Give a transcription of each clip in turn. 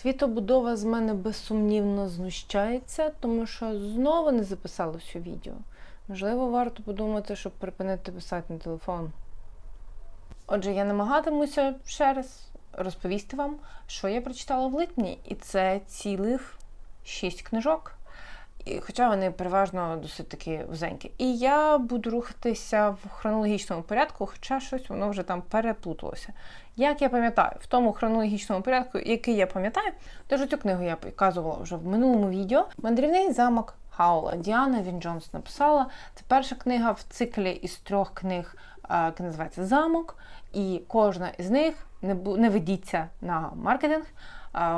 Світобудова з мене безсумнівно знущається, тому що знову не записала всю відео. Можливо, варто подумати, щоб припинити писати на телефон. Отже, я намагатимуся ще раз розповісти вам, що я прочитала в липні, і це цілих шість книжок. Хоча вони переважно досить таки вузенькі. І я буду рухатися в хронологічному порядку, хоча щось воно вже там переплуталося. Як я пам'ятаю, в тому хронологічному порядку, який я пам'ятаю, тож цю книгу я показувала вже в минулому відео. Мандрівний замок Хаула Діана Він Джонс написала. Це перша книга в циклі із трьох книг, яка називається Замок. І кожна із них не ведіться на маркетинг.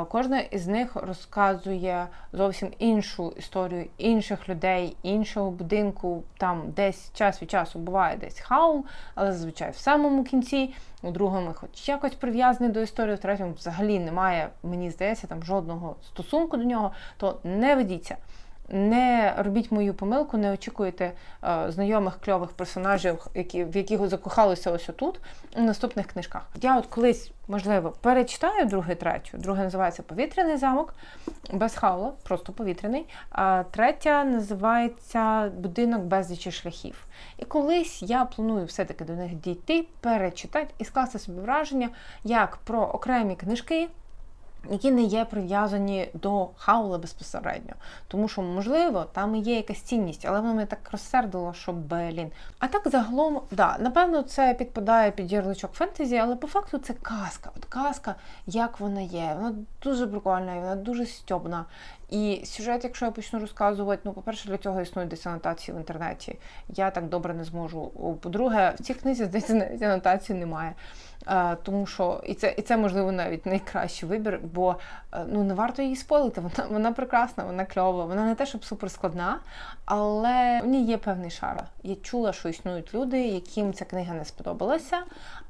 Кожна із них розказує зовсім іншу історію інших людей, іншого будинку. Там десь час від часу буває десь хаул, але зазвичай в самому кінці. У другому, хоч якось прив'язаний до історії, в третьому взагалі немає, мені здається, там жодного стосунку до нього, то не ведіться. Не робіть мою помилку, не очікуйте е, знайомих кльових персонажів, які, в яких закохалися ось отут у наступних книжках. Я от колись, можливо, перечитаю друге, третю. Друге називається Повітряний замок без хаула, просто повітряний. А третя називається Будинок безлічі шляхів. І колись я планую все-таки до них дійти, перечитати і скласти собі враження, як про окремі книжки які не є прив'язані до хаула безпосередньо. Тому що, можливо, там і є якась цінність, але воно мене так розсердило, що блін. А так загалом, да, напевно, це підпадає під ярличок фентезі, але по факту це казка. От казка, як вона є. Вона дуже прикольна, вона дуже стьобна. І сюжет, якщо я почну розказувати, ну, по-перше, для цього існують десь анотації в інтернеті. Я так добре не зможу. По-друге, в цій книзі здається, навіть анотації немає. Е, тому що і це, і це можливо навіть найкращий вибір, бо е, ну не варто її спойлити. Вона вона прекрасна, вона кльова. Вона не те, щоб суперскладна, але в ній є певний шар. Я чула, що існують люди, яким ця книга не сподобалася,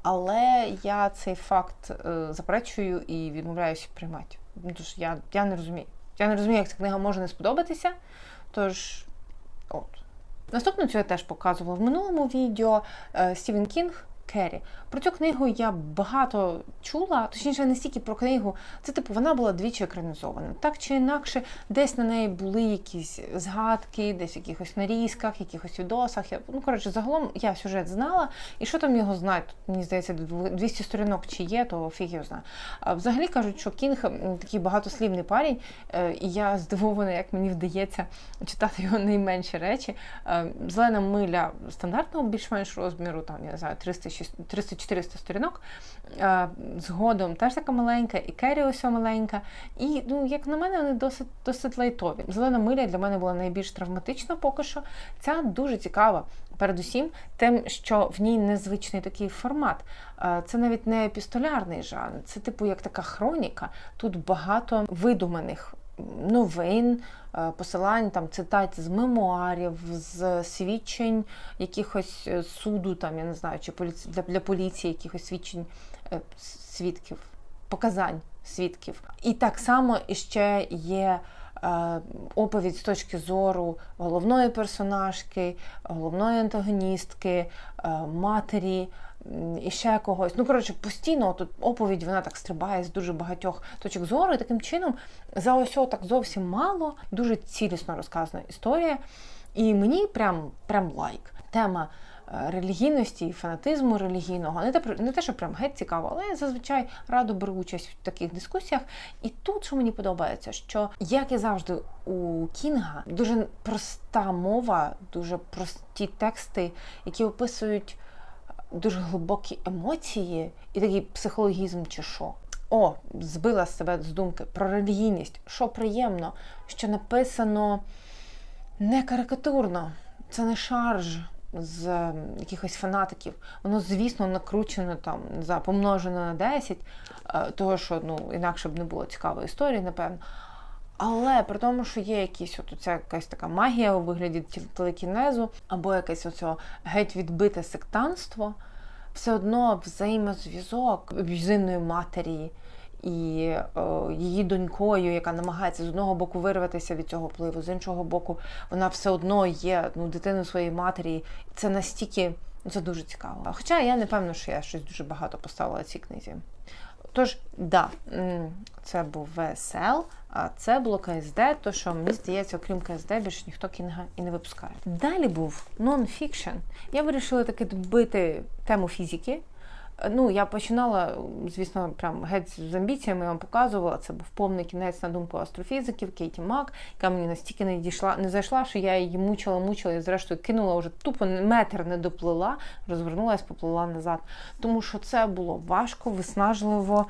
але я цей факт е, заперечую і відмовляюся приймати. Тож я, я не розумію. Я не розумію, як ця книга може не сподобатися. Тож, от. Наступну цю я теж показувала в минулому відео е, Стівен Кінг. Керрі. Про цю книгу я багато чула, точніше, не стільки про книгу. Це типу вона була двічі екранізована. Так чи інакше, десь на неї були якісь згадки, десь в якихось нарізках, якихось відосах. Я, ну, коротше, загалом я сюжет знала, і що там його знати, мені здається, 200 сторінок чи є, то фіг його знає. Взагалі кажуть, що Кінг такий багатослівний парень, е, і я здивована, як мені вдається читати його найменші речі. Е, Зелена миля стандартного більш-менш розміру, там, я не знаю, 300 300-400 сторінок. Е, Згодом теж така маленька, і Керрі ось маленька. І, ну, як на мене, вони досить досить лайтові. Зелена миля для мене була найбільш травматична поки що. Ця дуже цікава. Передусім, тим, що в ній незвичний такий формат. Е, Це навіть не епістолярний жанр, це типу як така хроніка. Тут багато видуманих новин, посилань, там цитат з мемуарів, з свідчень якихось е, суду, там я не знаю, чи поліці... для, для поліції якихось свідчень е, свідків, показань свідків. І так само іще є. Оповідь з точки зору головної персонажки, головної антагоністки, матері і ще когось. Ну, коротше, постійно тут оповідь вона так стрибає з дуже багатьох точок зору, і таким чином за ось так зовсім мало, дуже цілісно розказана історія. І мені прям прям лайк. Тема релігійності і фанатизму релігійного. Не те, не те, що прям геть цікаво, але я зазвичай радо беру участь в таких дискусіях. І тут, що мені подобається, що як і завжди у Кінга, дуже проста мова, дуже прості тексти, які описують дуже глибокі емоції і такий психологізм, чи що. О, збила себе з думки про релігійність. Що приємно, що написано не карикатурно, це не шарж з якихось фанатиків. Воно, звісно, накручено там за помножено на 10, того що ну, інакше б не було цікавої історії, напевно. Але при тому, що є якісь от оця якась така магія у вигляді телекінезу, або якесь оце геть відбите сектанство, все одно взаємозв'язок бюзинної матері і о, її донькою, яка намагається з одного боку вирватися від цього впливу, з іншого боку, вона все одно є ну, дитиною своєї матері. Це настільки ну, це дуже цікаво. Хоча я не певна, що я щось дуже багато поставила цій книзі. Тож, да, це був ВСЛ, а це було КСД, то що мені здається, окрім КСД, більше ніхто кінга і не випускає. Далі був нон-фікшн. Я вирішила таки добити тему фізики. Ну, я починала, звісно, прям геть з амбіціями я вам показувала. Це був повний кінець на думку астрофізиків Кейті Мак, яка мені настільки не дійшла, не зайшла, що я її мучила, мучила і зрештою кинула вже тупо метр не доплила, розвернулась, поплила назад. Тому що це було важко, виснажливо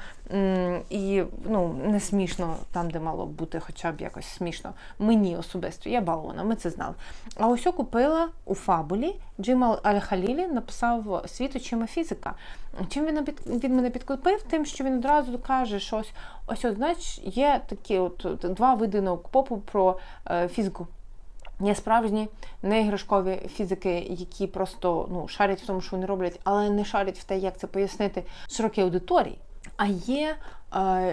і ну, не смішно там, де мало бути хоча б якось смішно. Мені особисто, я балона, ми це знали. А ось купила у фабулі Джим Аль-Халілі написав світ очима фізика. Чим він він мене підкупив? Тим, що він одразу каже, що ось ось, от, знаєш, є такі от два види наук попу про е, фізику. Є справжні неіграшкові фізики, які просто ну, шарять в тому, що вони роблять, але не шарять в те, як це пояснити широкій аудиторії. А є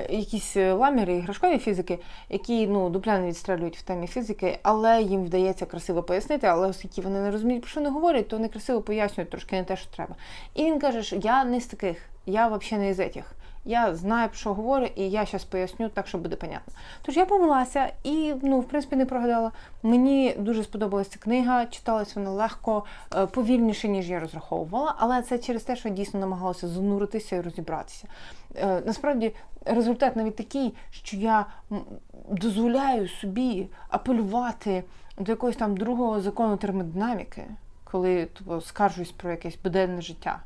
якісь ламіри іграшкові фізики, які ну, дупляно відстрелюють в темі фізики, але їм вдається красиво пояснити, але оскільки вони не розуміють, про що не говорять, то вони красиво пояснюють трошки не те, що треба. І він каже, що я не з таких, я взагалі не із этих. Я знаю, про що говорю, і я зараз поясню так, що буде понятно. Тож я повелася і, ну, в принципі, не прогадала. Мені дуже сподобалася книга, читалась вона легко, е, повільніше, ніж я розраховувала, але це через те, що я дійсно намагалася зануритися і розібратися. Е, насправді, результат навіть такий, що я дозволяю собі апелювати до якогось там другого закону термодинаміки, коли тобто, скаржусь про якесь буденне життя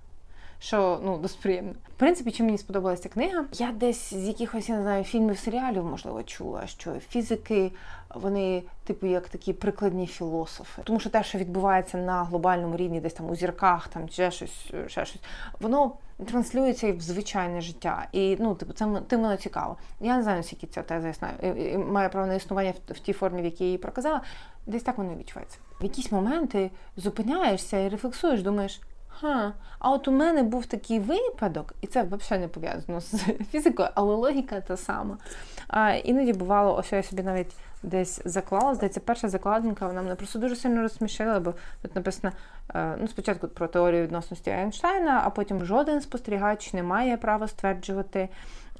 що ну досить приємно. В принципі, чим мені сподобалася книга, я десь з якихось я не знаю фільмів, серіалів можливо чула, що фізики вони, типу, як такі прикладні філософи. Тому що те, що відбувається на глобальному рівні, десь там у зірках, там ще щось, ще щось, воно транслюється і в звичайне життя. І ну, типу, це тим воно цікаво. Я не знаю, наскільки ця теза ясна має право на існування в, в тій формі, в якій я її проказала. Десь так воно відчувається. В якісь моменти зупиняєшся і рефлексуєш, думаєш. Ха, а от у мене був такий випадок, і це взагалі не пов'язано з фізикою, але логіка та сама. А, Іноді бувало, ось я собі навіть десь заклала. Здається, перша закладинка, вона мене просто дуже сильно розсмішила, бо тут написано е, ну, спочатку про теорію відносності Ейнштейна, а потім жоден спостерігач не має права стверджувати.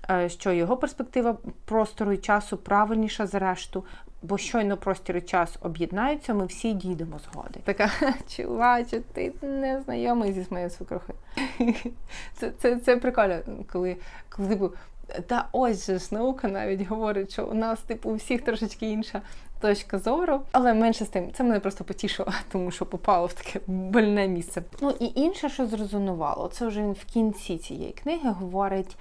Е, що його перспектива простору і часу правильніша за решту, бо щойно простір і час об'єднаються, ми всі дійдемо згоди. Така чуваче, ти не знайомий зі моєю свекрухою. Це це, це прикольно, коли коли типу, та ось же ж наука навіть говорить, що у нас, типу, у всіх трошечки інша точка зору. Але менше з тим, це мене просто потішило, тому що попало в таке больне місце. Ну і інше, що зрезонувало, це вже він в кінці цієї книги говорить.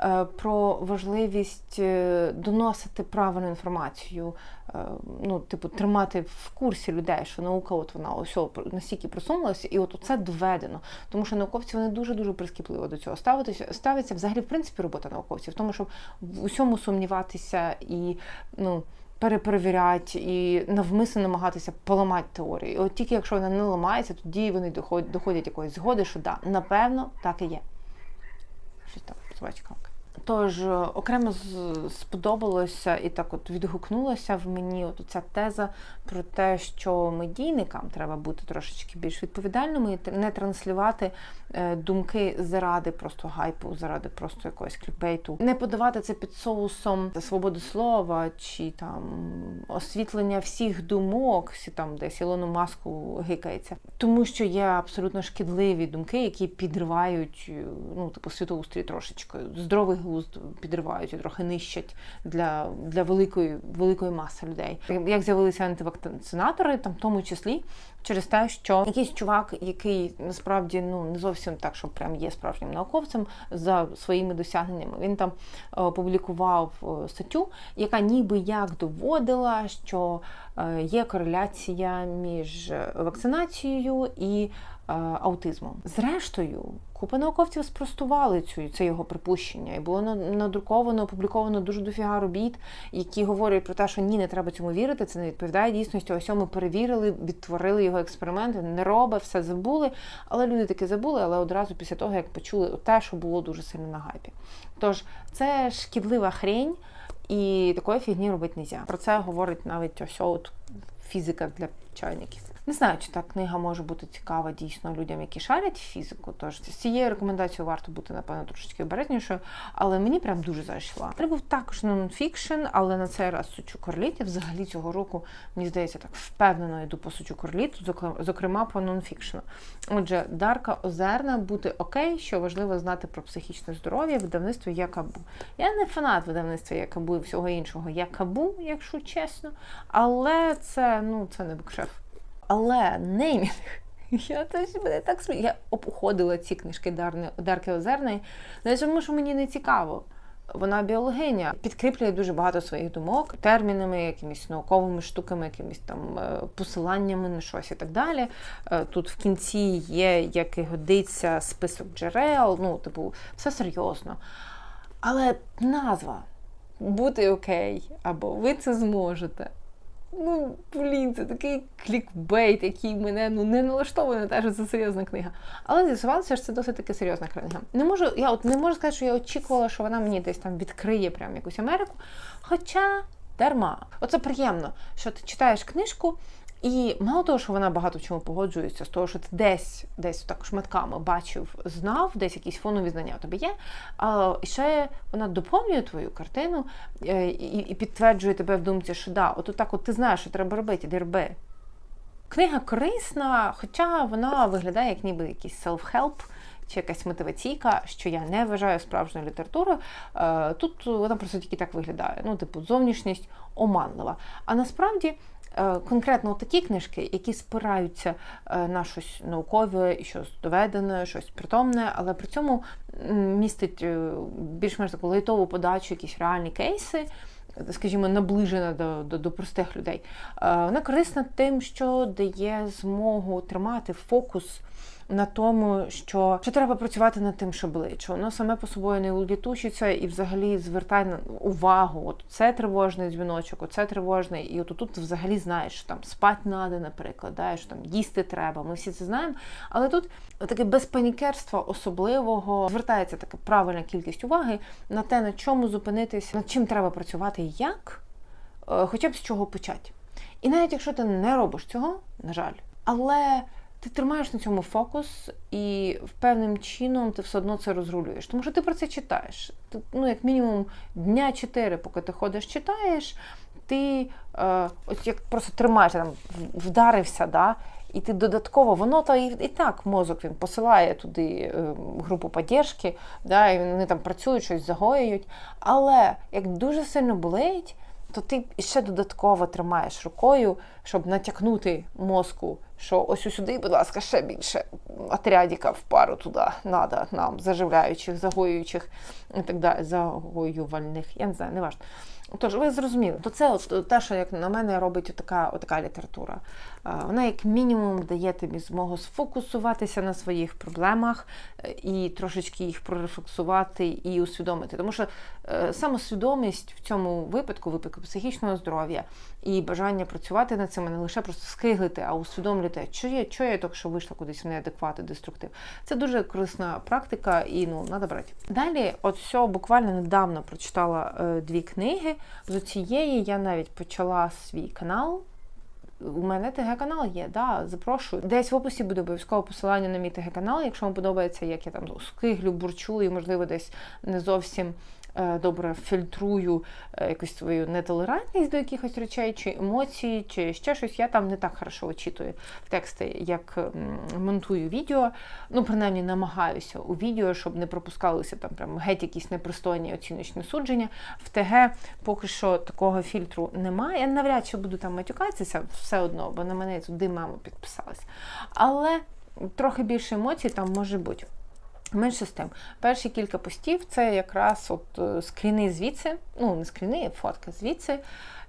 Е, про важливість е, доносити правильну інформацію, е, ну, типу, тримати в курсі людей, що наука от вона ось настільки просунулася, і от це доведено. Тому що науковці вони дуже-дуже прискіпливо до цього ставитися. Ставиться взагалі, в принципі, робота науковців, в тому, щоб в усьому сумніватися і ну. Переперевіряти і навмисно намагатися поламати теорію. І От тільки якщо вона не ламається, тоді вони доходять доходять якоїсь згоди, що да, напевно, так і є. Щось там, собачка. Тож е, окремо сподобалося і так от відгукнулося в мені от ця теза про те, що медійникам треба бути трошечки більш відповідальними і не транслювати е, думки заради просто гайпу, заради просто якогось клікбейту, не подавати це під соусом свободи слова чи там освітлення всіх думок, всі там десь Ілону маску гикається, тому що є абсолютно шкідливі думки, які підривають ну типу світоустрій трошечки. Здоровий глузд підривають і трохи нищать для для великої великої маси людей. Як з'явилися антивакцинатори, там в тому числі через те, що якийсь чувак, який насправді ну не зовсім так, що прям є справжнім науковцем за своїми досягненнями, він там е, опублікував е, статтю, яка ніби як доводила, що е, є кореляція між вакцинацією і аутизмом. Зрештою, купа науковців спростували цю це його припущення, і було надруковано, опубліковано дуже дофіга робіт, які говорять про те, що ні, не треба цьому вірити. Це не відповідає дійсності. Ось ми перевірили, відтворили його експерименти, не робить, все забули. Але люди таки забули, але одразу після того, як почули те, що було дуже сильно на гайпі. Тож це шкідлива хрень. І такої фігні робити не можна. Про це говорить навіть ось от фізика для чайників. Не знаю, чи та книга може бути цікава дійсно людям, які шарять фізику. Тож з цією рекомендацією варто бути, напевно, трошечки обережнішою, але мені прям дуже зайшла. Це був також нонфікшн, але на цей раз сучу корліт. Я взагалі цього року, мені здається, так впевнено йду по сучу корліту, зокрема по нонфікшну. Отже, Дарка Озерна бути окей, що важливо знати про психічне здоров'я, видавництво Якабу. Я не фанат видавництва Якабу і всього іншого Якабу, якщо чесно, але це ну це не букшеф. Але неймінг. Я теж мене так смію. Я обходила ці книжки Дарки Озерної, не тому, що мені не цікаво. Вона біологиня підкріплює дуже багато своїх думок, термінами, якимись науковими штуками, якимись там е, посиланнями на щось і так далі. Е, тут в кінці є, як і годиться, список джерел, ну, типу, все серйозно. Але назва бути окей, або ви це зможете. Ну, блін, це такий клікбейт, який мене ну не налаштовує на те, що це серйозна книга. Але з'ясувалося, що це досить таки серйозна книга. Не можу, я от не можу сказати, що я очікувала, що вона мені десь там відкриє прям якусь Америку. Хоча дарма. Оце приємно, що ти читаєш книжку, і мало того, що вона багато в чому погоджується, з того, що ти десь десь так шматками бачив, знав, десь якісь фонові знання у тебе є. А ще вона доповнює твою картину е, і підтверджує тебе в думці, що да, от так от ти знаєш, що треба робити, іди роби. Книга корисна, хоча вона виглядає як ніби якийсь self-help, чи якась мотиваційка, що я не вважаю справжньою літературою. Е, тут вона просто тільки так виглядає. Ну, типу, зовнішність оманлива. А насправді конкретно такі книжки, які спираються е, на щось наукове, щось доведене, щось притомне, але при цьому містить е, більш-менш таку лайтову подачу, якісь реальні кейси. Скажімо, наближена до до, до простих людей. Вона корисна тим, що дає змогу тримати фокус на тому, що що треба працювати над тим, що болить, воно саме по собою не улітучиться і взагалі звертай на увагу. От це тривожний дзвіночок, оце тривожний, і от тут взагалі знаєш, що там спать треба, наприклад, да, що там їсти треба. Ми всі це знаємо. Але тут таке без панікерства особливого звертається така правильна кількість уваги на те, на чому зупинитись, над чим треба працювати і як, е, хоча б з чого почати. І навіть якщо ти не робиш цього, на жаль, але ти тримаєш на цьому фокус, і певним чином ти все одно це розрулюєш. Тому що ти про це читаєш. Ти, ну, як мінімум, дня чотири, поки ти ходиш, читаєш, ти е, ось як просто тримаєшся, там, вдарився, да, і ти додатково, воно то і, і так мозок він посилає туди е, групу поддержки, да, і вони там працюють, щось загоюють. Але як дуже сильно болить, то ти ще додатково тримаєш рукою, щоб натякнути мозку, що ось сюди, будь ласка, ще більше отрядіка в пару туди треба нам, заживляючих, загоюючих і так далі, загоювальних. Я не знаю, не важливо. Тож, ви зрозуміли, то це от те, що як на мене робить така, отака література. Вона, як мінімум, дає тобі змогу сфокусуватися на своїх проблемах е, і трошечки їх прорефлексувати і усвідомити. Тому що е, самосвідомість в цьому випадку, випадку психічного здоров'я і бажання працювати над цим, не лише просто скиглити, а усвідомлювати, що я, що я так, що вийшла кудись в неадекват і деструктив. Це дуже корисна практика і ну, треба брати. Далі, от все, буквально недавно прочитала е, дві книги. З цієї я навіть почала свій канал. У мене ТГ-канал є, да, запрошую. Десь в описі буде обов'язково посилання на мій ТГ-канал, якщо вам подобається, як я там скиглю, бурчу і, можливо, десь не зовсім добре фільтрую е, якусь свою нетолерантність до якихось речей, чи емоцій, чи ще щось. Я там не так хорошо очитую тексти, як монтую відео. Ну, принаймні, намагаюся у відео, щоб не пропускалися там прям геть якісь непристойні оціночні судження. В ТГ поки що такого фільтру немає. Я навряд чи буду там матюкатися все одно, бо на мене туди мама підписалась. Але трохи більше емоцій там може бути. Менше з тим, перші кілька постів це якраз от е, скріни звідси, ну не скріни, а фотки звідси,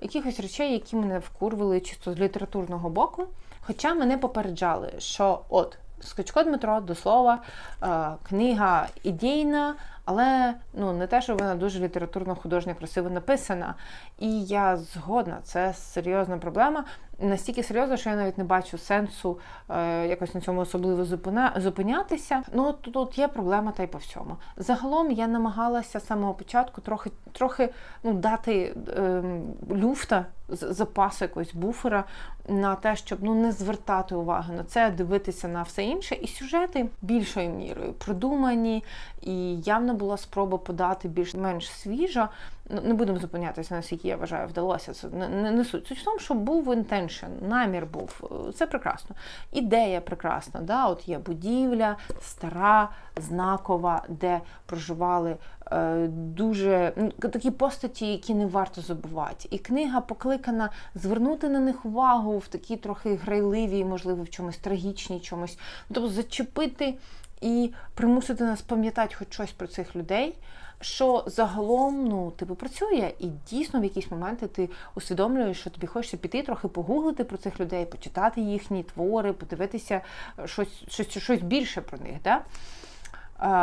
якихось речей, які мене вкурвили чисто з літературного боку. Хоча мене попереджали, що от Скачко Дмитро, до слова, е, книга ідейна, Але ну не те, що вона дуже літературно художньо красиво написана. І я згодна, це серйозна проблема. Настільки серйозно, що я навіть не бачу сенсу е, якось на цьому особливо зупина, зупинятися. Ну тут, тут є проблема та й по всьому. Загалом я намагалася з самого початку трохи трохи ну, дати е, люфта, запасу якогось буфера на те, щоб ну не звертати уваги на це, дивитися на все інше. І сюжети більшою мірою продумані, і явно була спроба подати більш-менш свіжа. Ну, не будемо зупинятися, наскільки я вважаю, вдалося. Це не, не, не суть. Суть в тому, що був intention, намір був. Це прекрасно. Ідея прекрасна. Да? От є будівля, стара, знакова, де проживали е, дуже ну, такі постаті, які не варто забувати. І книга покликана звернути на них увагу в такі трохи грайливі, можливо, в чомусь трагічній, чомусь. Тобто зачепити і примусити нас пам'ятати хоч щось про цих людей що загалом ну, типу, працює, і дійсно в якісь моменти ти усвідомлюєш, що тобі хочеться піти трохи погуглити про цих людей, почитати їхні твори, подивитися щось щось, щось більше про них, да?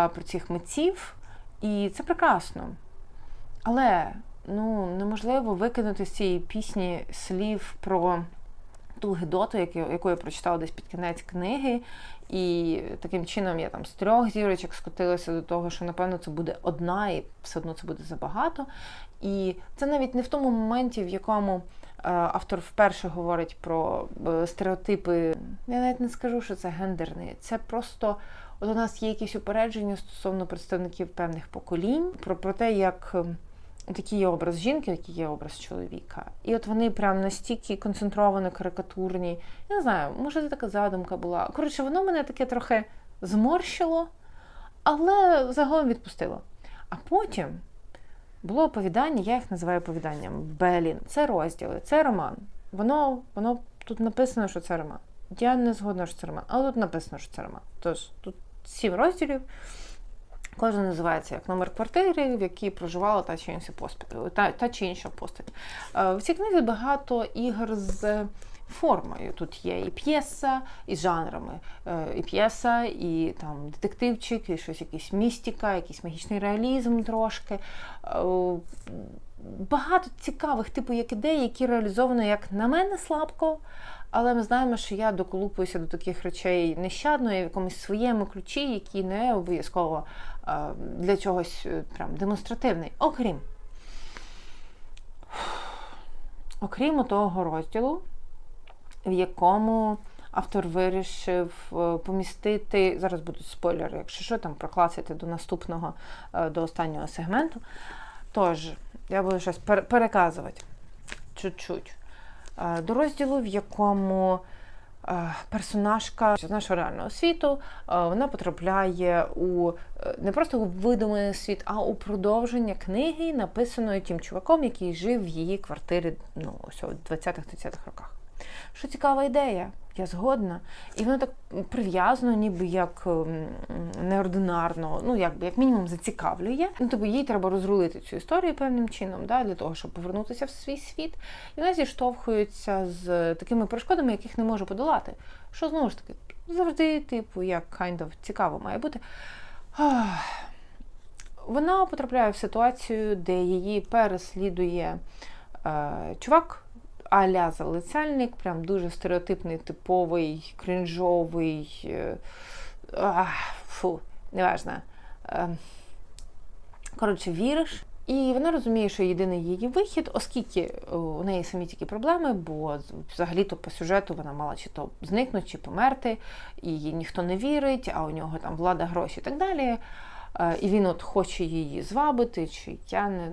про цих митців. І це прекрасно. Але ну, неможливо викинути з цієї пісні слів про ту Гедоту, яку я прочитала десь під кінець книги, і таким чином я там з трьох зірочок скотилася до того, що, напевно, це буде одна, і все одно це буде забагато. І це навіть не в тому моменті, в якому е, автор вперше говорить про е, стереотипи. Я навіть не скажу, що це гендерний. Це просто от у нас є якісь упередження стосовно представників певних поколінь, про, про те, як. Такий є образ жінки, який є образ чоловіка. І от вони прям настільки концентровані, карикатурні. Я не знаю, може це така задумка була. Коротше, воно мене таке трохи зморщило, але загалом відпустило. А потім було оповідання, я їх називаю оповіданням Белін. Це розділи, це роман. Воно, Воно тут написано, що це роман. Я не згодна, що це роман, але тут написано, що це роман. Тож тут сім розділів. Кожен називається як номер квартири, в якій проживала та чи інша постать. Та, та чи інша постать. Е, в цій книзі багато ігор з формою. Тут є і п'єса, і жанрами. Е, і п'єса, і там детективчик, і щось якась містика, якийсь магічний реалізм трошки. Е, багато цікавих типу як ідей, які реалізовано, як на мене, слабко. Але ми знаємо, що я доколупуюся до таких речей нещадно і в якомусь своєму ключі, які не обов'язково для чогось е, прям демонстративний. Окрім окрім того розділу, в якому автор вирішив е, помістити, зараз будуть спойлери, якщо що, там прокласити до наступного, е, до останнього сегменту. Тож, я буду щось переказувати чуть-чуть. До розділу, в якому Е, персонажка з нашого реального світу е, вона потрапляє у е, не просто у видуманий світ, а у продовження книги, написаної тим чуваком, який жив в її квартирі ну, ось у 20-30-х роках. Що цікава ідея, я згодна. І воно так прив'язано, ніби як ем, неординарно, ну якби як мінімум зацікавлює. Ну тобто їй треба розрулити цю історію певним чином, да, для того, щоб повернутися в свій світ. І вона зіштовхується з такими перешкодами, яких не може подолати. Що знову ж таки завжди, типу, як kind of цікаво має бути. Вона потрапляє в ситуацію, де її переслідує е, чувак аля залицяльник, прям дуже стереотипний, типовий, крінжовий. Е, фу, неважно. Е, коротше, віриш. І вона розуміє, що єдиний її вихід, оскільки у неї самі такі проблеми, бо взагалі-то по сюжету вона мала чи то зникнути, чи померти, і їй ніхто не вірить, а у нього там влада, гроші і так далі. Е, і він от хоче її звабити, чи я не.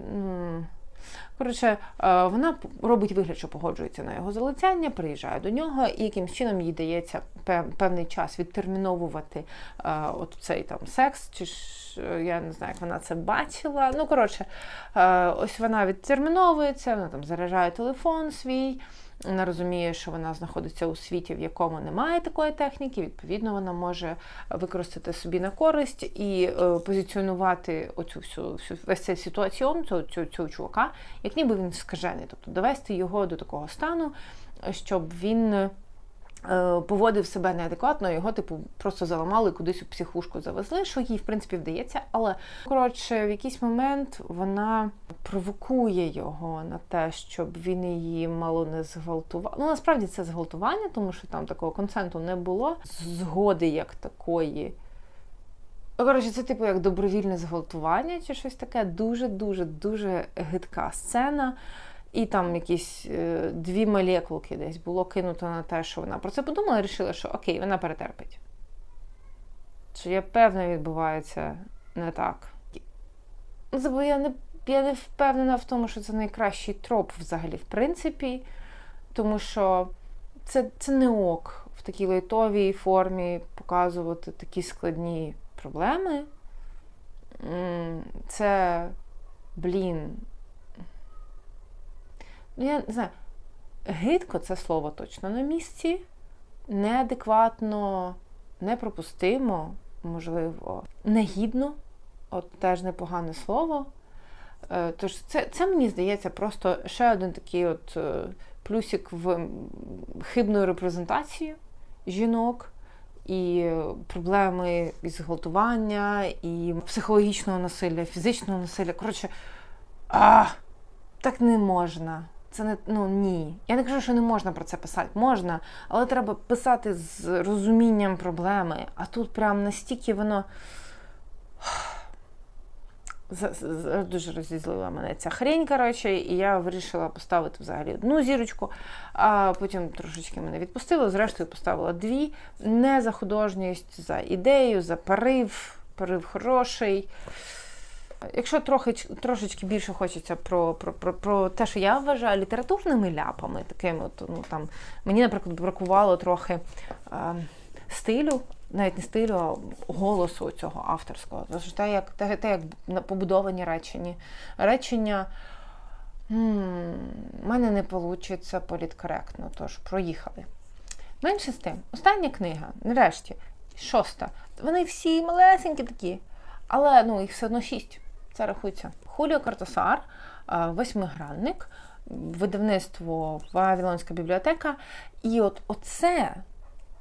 Коротше, е, вона робить вигляд, що погоджується на його залицяння, приїжджає до нього, і якимсь чином їй дається певний час відтерміновувати е, от цей там секс, чи ж я не знаю, як вона це бачила. Ну, коротше, е, ось вона відтерміновується, вона там заряджає телефон свій. Вона розуміє, що вона знаходиться у світі, в якому немає такої техніки. Відповідно, вона може використати собі на користь і е, позиціонувати оцю всю, всю весь цей ситуаціон цього, цього, цього чувака, як ніби він скажений, тобто довести його до такого стану, щоб він поводив себе неадекватно, його, типу, просто заламали кудись у психушку завезли, що їй, в принципі, вдається. Але, коротше, в якийсь момент вона провокує його на те, щоб він її мало не зґвалтував. Ну, насправді це зґвалтування, тому що там такого консенту не було. Згоди як такої. Коротше, це типу як добровільне зґвалтування чи щось таке. Дуже-дуже дуже гидка сцена. І там якісь е, дві молекулки десь було кинуто на те, що вона про це подумала і вирішила, що окей, вона перетерпить. Що я певна відбувається не так. Ну, бо я не, я не впевнена в тому, що це найкращий троп взагалі, в принципі, тому що це, це не ок в такій лайтовій формі показувати такі складні проблеми. Це, блін. Ну, я не знаю, гидко це слово точно на місці, неадекватно, непропустимо, можливо, негідно, от теж непогане слово. Е, Тож це, це мені здається просто ще один такий от е, плюсик в м, хибну репрезентацію жінок. І проблеми із зґвалтування, і психологічного насилля, фізичного насилля. Коротше, а, так не можна. Це не ну ні. Я не кажу, що не можна про це писати. Можна, але треба писати з розумінням проблеми. А тут прям настільки воно. Дуже розізлила мене ця хрень, коротше, і я вирішила поставити взагалі одну зірочку, а потім трошечки мене відпустило, зрештою поставила дві. Не за художність, за ідею, за порив, порив хороший. Якщо трохи, трошечки більше хочеться про, про, про, про те, що я вважаю літературними ляпами, такими от, ну, там, мені, наприклад, бракувало трохи е, стилю, навіть не стилю, а голосу цього авторського. Тож те, як, те, те, як побудовані речення. Речення мене не вийде політкоректно, тож проїхали. Менше з тим, остання книга, нарешті, шоста. Вони всі малесенькі такі, але ну, їх все одно шість. Це рахується. Хуліо Картосар, е, восьмигранник, видавництво Вавилонська бібліотека. І от оце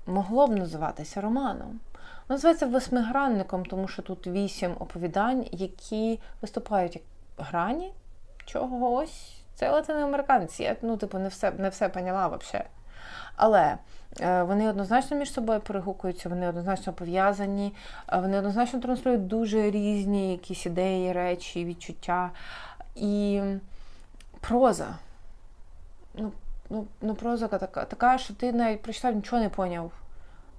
могло б називатися романом. Називається восьмигранником, тому що тут вісім оповідань, які виступають як грані чогось. Це латиноамериканці. Я ну, типу, не все, не все поняла взагалі. Але е, вони однозначно між собою перегукуються, вони однозначно пов'язані, е, вони однозначно транслюють дуже різні якісь ідеї, речі, відчуття. І проза. Ну, ну, ну проза така, така, що ти навіть прочитав, нічого не поняв,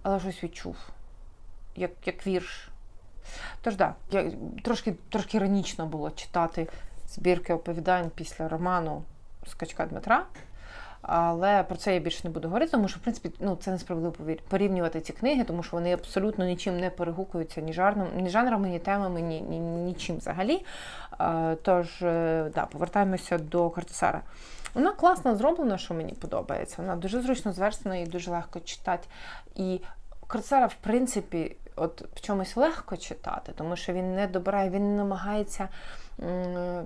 але щось відчув, як, як вірш. Тож так, да, трошки, трошки іронічно було читати збірки оповідань після роману Скачка Дмитра. Але про це я більше не буду говорити, тому що, в принципі, ну, це несправедливо порівнювати ці книги, тому що вони абсолютно нічим не перегукуються ні, жарном, ні жанрами, ні темами, ні, ні, нічим взагалі. Е, Тож, е, да, повертаємося до Картасара. Вона класно зроблена, що мені подобається. Вона дуже зручно зверстана і дуже легко читати. І Картасара, в принципі, от в чомусь легко читати, тому що він не добирає, він не намагається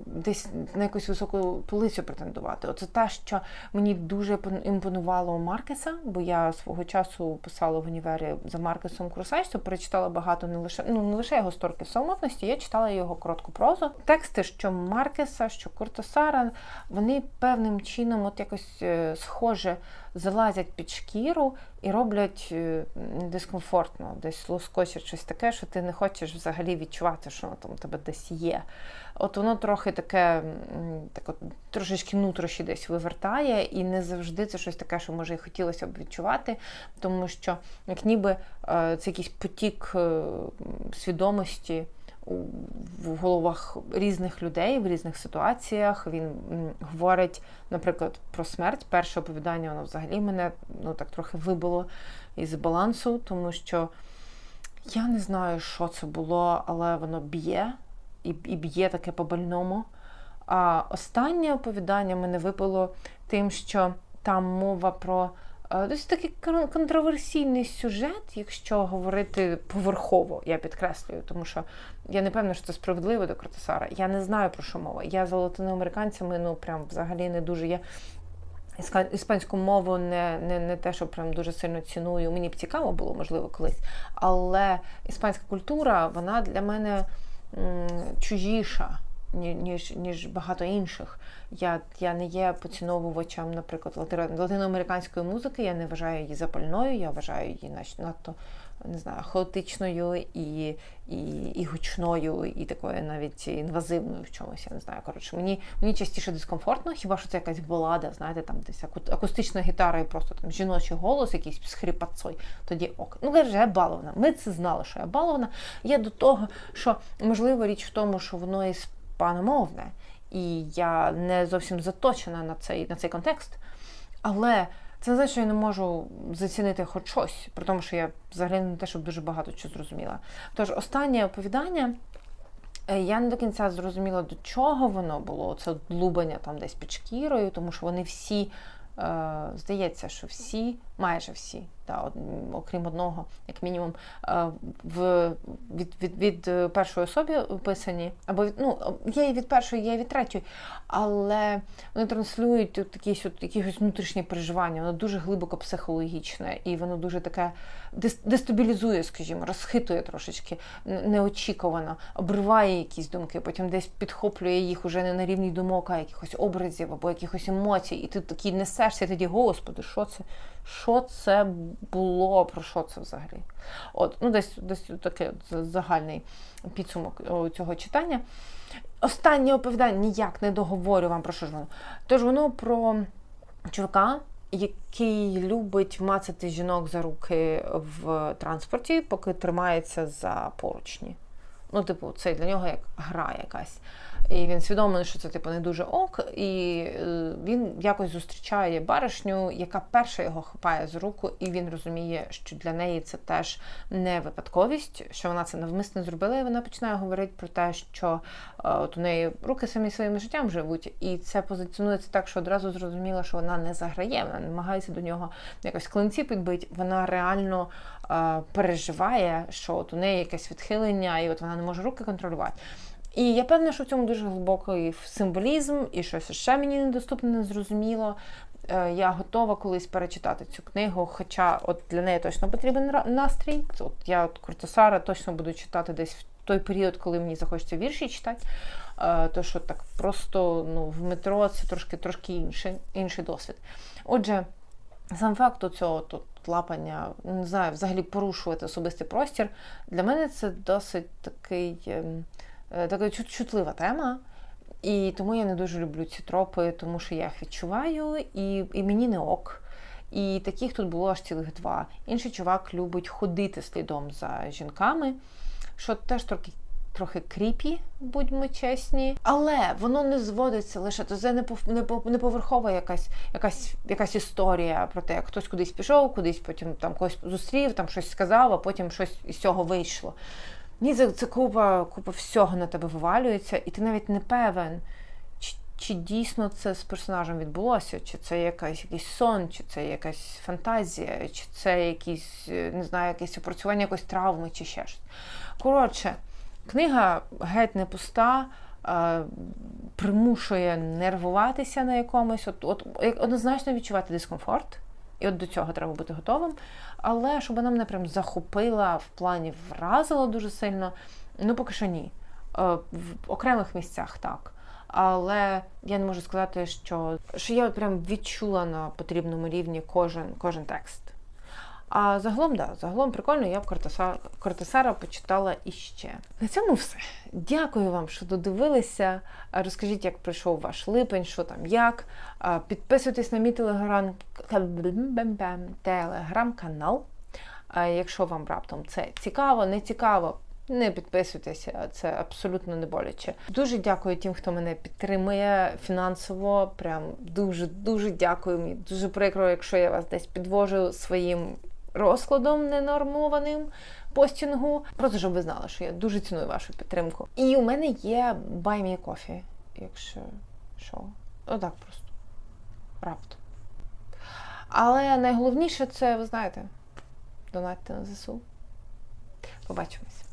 десь на якусь високу полицю претендувати. Оце те, що мені дуже імпонувало Маркеса, бо я свого часу писала в універі за Маркесом Крусачто, перечитала багато не лише ну не лише його сторки самотності, я читала його коротку прозу. Тексти, що Маркеса, що Куртосара, вони певним чином, от якось е, схоже, залазять під шкіру і роблять е, дискомфортно, десь лоскочать щось таке, що ти не хочеш взагалі відчувати, що воно там тебе десь є. От воно трохи таке, так от, трошечки нутрощі десь вивертає, і не завжди це щось таке, що може і хотілося б відчувати, тому що як ніби е, це якийсь потік е, свідомості в головах різних людей в різних ситуаціях. Він говорить, наприклад, про смерть. Перше оповідання воно взагалі мене ну так трохи вибило із балансу, тому що я не знаю, що це було, але воно б'є і, і б'є таке по больному. А останнє оповідання мене вибило тим, що там мова про досить такий кон- контроверсійний сюжет, якщо говорити поверхово, я підкреслюю, тому що я не певна, що це справедливо до Кортесара. Я не знаю про що мова. Я за латиноамериканцями ну прям взагалі не дуже. Іска- іспанську мову не, не, не те, що прям дуже сильно ціную. Мені б цікаво було, можливо, колись. Але іспанська культура, вона для мене м, чужіша, ніж, ніж багато інших. Я, я не є поціновувачем, наприклад, лати- латиноамериканської музики. Я не вважаю її запальною, я вважаю її надто не знаю, хаотичною і, і, і гучною, і такою навіть інвазивною в чомусь. Я не знаю. Коротше, мені, мені частіше дискомфортно, хіба що це якась балада, знаєте, там десь аку- акустична гітара і просто там жіночий голос, якийсь з хрипацой, тоді ок. Ну, каже, я балована. Ми це знали, що я балована. Є до того, що можливо річ в тому, що воно іспаномовне, і я не зовсім заточена на цей, на цей контекст. Але це не значить, що я не можу зацінити хоч щось, при тому, що я взагалі не те, щоб дуже багато чого зрозуміла. Тож, останнє оповідання. е, Я не до кінця зрозуміла, до чого воно було, це длубання там десь під шкірою, тому що вони всі, е, здається, що всі, майже всі, та, окрім одного, як мінімум, е, в, від, від, від е, першої особи описані, або від, ну, є і від першої, є і від третьої, але вони транслюють якісь от якісь внутрішні переживання, воно дуже глибоко психологічне, і воно дуже таке дестабілізує, скажімо, розхитує трошечки неочікувано, обриває якісь думки, потім десь підхоплює їх уже не на рівні думок, а якихось образів або якихось емоцій, і ти такий несешся, і тоді, господи, що це? Що це було? Про що це взагалі? От, ну десь десь таке от загальний підсумок цього читання. Останнє оповідання ніяк не договорю вам про що ж воно. Тож воно про чувака, який любить мацати жінок за руки в транспорті, поки тримається за поручні. Ну, типу, це для нього як гра якась. І він свідомий, що це типу не дуже ок, і е, він якось зустрічає баришню, яка перша його хапає за руку, і він розуміє, що для неї це теж не випадковість, що вона це навмисно зробила, і вона починає говорити про те, що е, от у неї руки самі своїм життям живуть, і це позиціонується так, що одразу зрозуміла, що вона не заграє, вона намагається до нього якось клинці підбити. Вона реально е, переживає, що от у неї якесь відхилення, і от вона не може руки контролювати. І я певна, що в цьому дуже глибокий символізм, і щось ще мені недоступне, незрозуміло. Е, Я готова колись перечитати цю книгу, хоча от для неї точно потрібен настрій. От я от Куртасара точно буду читати десь в той період, коли мені захочеться вірші читати. Е, То що так просто ну, в метро це трошки трошки інший, інший досвід. Отже, сам факт цього тут лапання, не знаю, взагалі порушувати особистий простір, для мене це досить такий, ем, така чутлива тема. І тому я не дуже люблю ці тропи, тому що я їх відчуваю, і, і мені не ок. І таких тут було аж цілих два. Інший чувак любить ходити слідом за жінками, що теж трохи. Трохи кріпі, будьмо чесні, але воно не зводиться лише то це не поверхова якась, якась, якась історія про те, як хтось кудись пішов, кудись потім там когось зустрів, там щось сказав, а потім щось із цього вийшло. Ні, це, це купа, купа всього на тебе вивалюється, і ти навіть не певен, чи, чи дійсно це з персонажем відбулося, чи це якась, якийсь сон, чи це якась фантазія, чи це якісь, е, не знаю, якесь опрацювання якоїсь травми, чи ще щось. Коротше, книга геть не пуста. е, Примушує нервуватися на якомусь, от, от однозначно відчувати дискомфорт, і от до цього треба бути готовим. Але щоб вона мене прям захопила в плані вразила дуже сильно, ну поки що ні. Е, В окремих місцях так. Але я не можу сказати, що, що я прям відчула на потрібному рівні кожен, кожен текст. А загалом, да, загалом прикольно, я б Кортесара, Кортесара почитала іще. На цьому все. Дякую вам, що додивилися. Розкажіть, як пройшов ваш липень, що там як. Підписуйтесь на мій телеграм телеграм-канал. Якщо вам раптом це цікаво, не цікаво. Не підписуйтеся, це абсолютно не боляче. Дуже дякую тим, хто мене підтримує фінансово. Прям дуже дуже дякую. Мені дуже прикро, якщо я вас десь підвожу своїм розкладом ненормованим постінгу. Просто щоб ви знали, що я дуже ціную вашу підтримку. І у мене є Buy Me Coffee, якщо що. Отак просто. Раптом. Але найголовніше це, ви знаєте, донатьте на ЗСУ. Побачимось.